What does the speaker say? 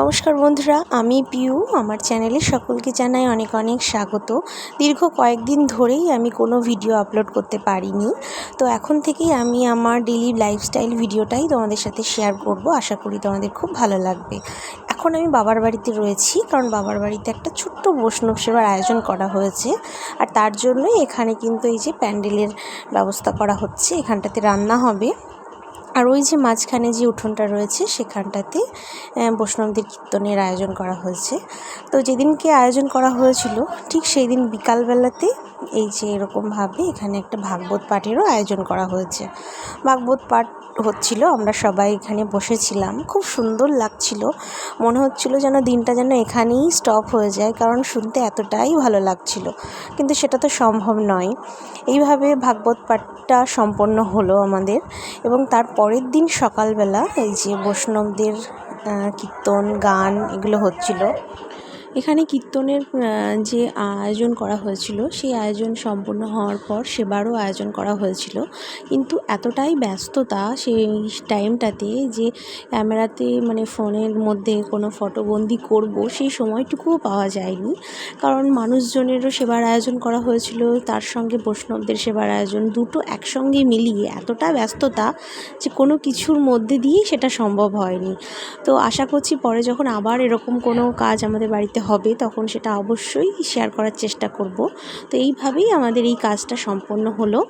নমস্কার বন্ধুরা, আমি পিউ। আমার চ্যানেলে সকলকে জানাই অনেক অনেক স্বাগত। দীর্ঘ কয়েকদিন ধরেই আমি কোনো ভিডিও আপলোড করতে পারিনি। তো এখন থেকেই আমি আমার ডেলি লাইফস্টাইল ভিডিওটাই তোমাদের সাথে শেয়ার করব। আশা করি তোমাদের খুব ভালো লাগবে। এখন আমি বাবার বাড়িতে রয়েছি, কারণ বাবার বাড়িতে একটা ছোট্ট বৈষ্ণব সেবার আয়োজন করা হয়েছে। আর তার জন্যই এখানে কিন্তু এই যে প্যান্ডেলের ব্যবস্থা করা হচ্ছে, এখানটাতে রান্না হবে। আর ওই যে মাঝখানে যে উঠোনটা রয়েছে, সেখানটাতে বৈষ্ণবদের কীর্তনের আয়োজন করা হয়েছে। তো যেদিনকে আয়োজন করা হয়েছিল, ঠিক সেই দিন বিকালবেলাতে এই যে এরকমভাবে এখানে একটা ভাগবত পাঠেরও আয়োজন করা হয়েছে। ভাগবত পাঠ হচ্ছিল, আমরা সবাই এখানে বসেছিলাম। খুব সুন্দর লাগছিল। মনে হচ্ছিল যেন দিনটা যেন এখানেই স্টপ হয়ে যায়, কারণ শুনতে এতটাই ভালো লাগছিল। কিন্তু সেটা তো সম্ভব নয়। এইভাবে ভাগবত পাঠটা সম্পন্ন হলো আমাদের। এবং তার পরের দিন সকালবেলা এই যে বৈষ্ণবদের কীর্তন, গান, এগুলো হচ্ছিল। এখানে কীর্তনের যে আয়োজন করা হয়েছিল, সেই আয়োজন সম্পূর্ণ হওয়ার পর সেবারও আয়োজন করা হয়েছিল। কিন্তু এতটাই ব্যস্ততা সেই টাইমটাতে যে ক্যামেরাতে মানে ফোনের মধ্যে কোনো ফটোবন্দি করব, সেই সময়টুকুও পাওয়া যায়নি। কারণ মানুষজনেরও সেবার আয়োজন করা হয়েছিল, তার সঙ্গে বৈষ্ণবদের সেবার আয়োজন, দুটো একসঙ্গে মিলিয়ে এতটা ব্যস্ততা যে কোনো কিছুর মধ্যে দিয়েই সেটা সম্ভব হয়নি। তো আশা করছি পরে যখন আবার এরকম কোনো কাজ আমাদের বাড়িতে হবে, তখন সেটা অবশ্যই শেয়ার করার চেষ্টা করব। তো এইভাবেই আমাদের এই কাজটা সম্পন্ন হলো।